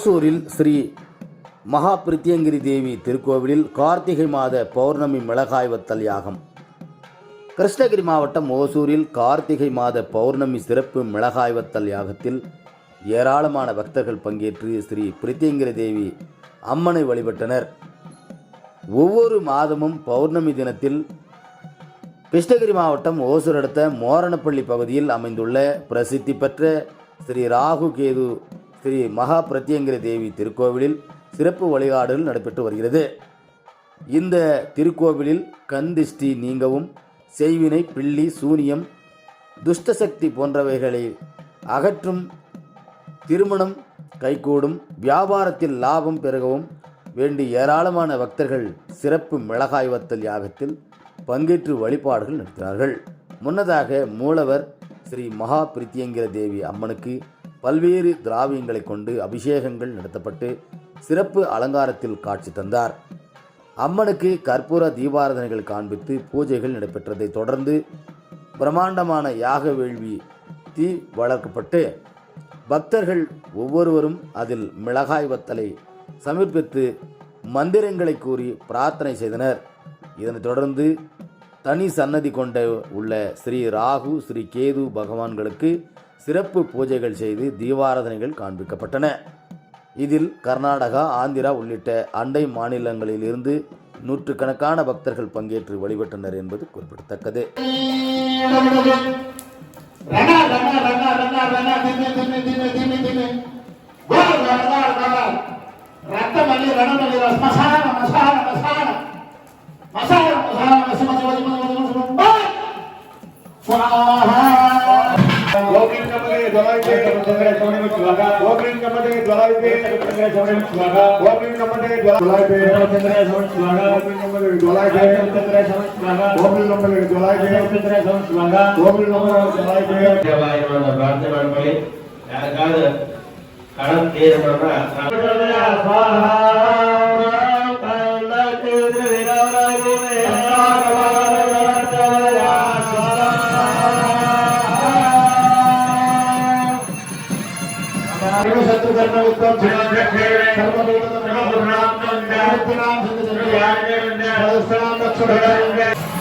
ஓசூரில் ஸ்ரீ மகா பிரித்யங்கிரி தேவி திருக்கோவிலில் கார்த்திகை மாத பௌர்ணமி மிளகாய் வத்தல் யாகம் கிருஷ்ணகிரி மாவட்டம் ஓசூரில் கார்த்திகை மாத பௌர்ணமி சிறப்பு மிளகாய் வத்தல் யாகத்தில் ஏராளமான பக்தர்கள் பங்கேற்று ஸ்ரீ பிரித்தியங்கிரி தேவி அம்மனை வழிபட்டனர். ஒவ்வொரு மாதமும் பௌர்ணமி தினத்தில் கிருஷ்ணகிரி மாவட்டம் ஓசூர் அடுத்த மோரணப்பள்ளி பகுதியில் அமைந்துள்ள பிரசித்தி பெற்ற ஸ்ரீ ராகு கேது ஸ்ரீ மகா பிரத்யங்கிர தேவி திருக்கோவிலில் சிறப்பு வழிபாடுகள் நடைபெற்று வருகிறது. இந்த திருக்கோவிலில் கந்திஷ்டி நீங்கவும் செய்வினை பிள்ளி சூனியம் துஷ்டசக்தி போன்றவைகளை அகற்றும் திருமணம் கைகூடும் வியாபாரத்தில் லாபம் பெருகவும் வேண்டி ஏராளமான பக்தர்கள் சிறப்பு மிளகாய் வத்தல் யாகத்தில் பங்கேற்று வழிபாடுகள் நடத்தினார்கள். முன்னதாக மூலவர் ஸ்ரீ மகா பிரித்தியங்கிர தேவி அம்மனுக்கு பல்வேறு திராவியங்களை கொண்டு அபிஷேகங்கள் நடத்தப்பட்டு சிறப்பு அலங்காரத்தில் காட்சி தந்தார். அம்மனுக்கு கற்பூர தீபாராதனைகள் காண்பித்து பூஜைகள் நடைபெற்றதை தொடர்ந்து பிரம்மாண்டமான யாக வேள்வி தீ வளர்க்கப்பட்டு பக்தர்கள் ஒவ்வொருவரும் அதில் மிளகாய் வத்தலை சமர்ப்பித்து மந்திரங்களை கூறி பிரார்த்தனை செய்தனர். இதனைத் தொடர்ந்து தனி சன்னதி கொண்ட உள்ள ஸ்ரீ ராகு ஸ்ரீ கேது பகவான்களுக்கு சிறப்பு பூஜைகள் செய்து தீபாராதனைகள் காண்பிக்கப்பட்டன இதில் கர்நாடகா ஆந்திரா உள்ளிட்ட அண்டை மாநிலங்களிலிருந்து நூற்றுக்கணக்கான பக்தர்கள் பங்கேற்று வழிபட்டனர் என்பது குறிப்பிடத்தக்கது ரண ಜ್ವಲವಿದೆ ಓಂ ನಮ್ಮದೇ ಜ್ವಲವಿದೆ ಓಂ ನಮ್ಮದೇ ಜ್ವಲವಿದೆ ಓಂ ನಮ್ಮದೇ ಜ್ವಲವಿದೆ ಓಂ ನಮ್ಮದೇ ಜ್ವಲವಿದೆ ಓಂ ನಮ್ಮದೇ ಜ್ವಲವಿದೆ ಪ್ರಾರ್ಥನೆ ಮಾಡ್ಕೊಳ್ಳಿ ಯಾರಿಗಾದ ಕಣ ತೀರ ಸ್ವಾಹ सर्वशत्रुकर्णवित्वं सर्वदेवतं नमो भ्रान्तं व्याप्तिनां सन्दर्भयाने लक्ष्मणं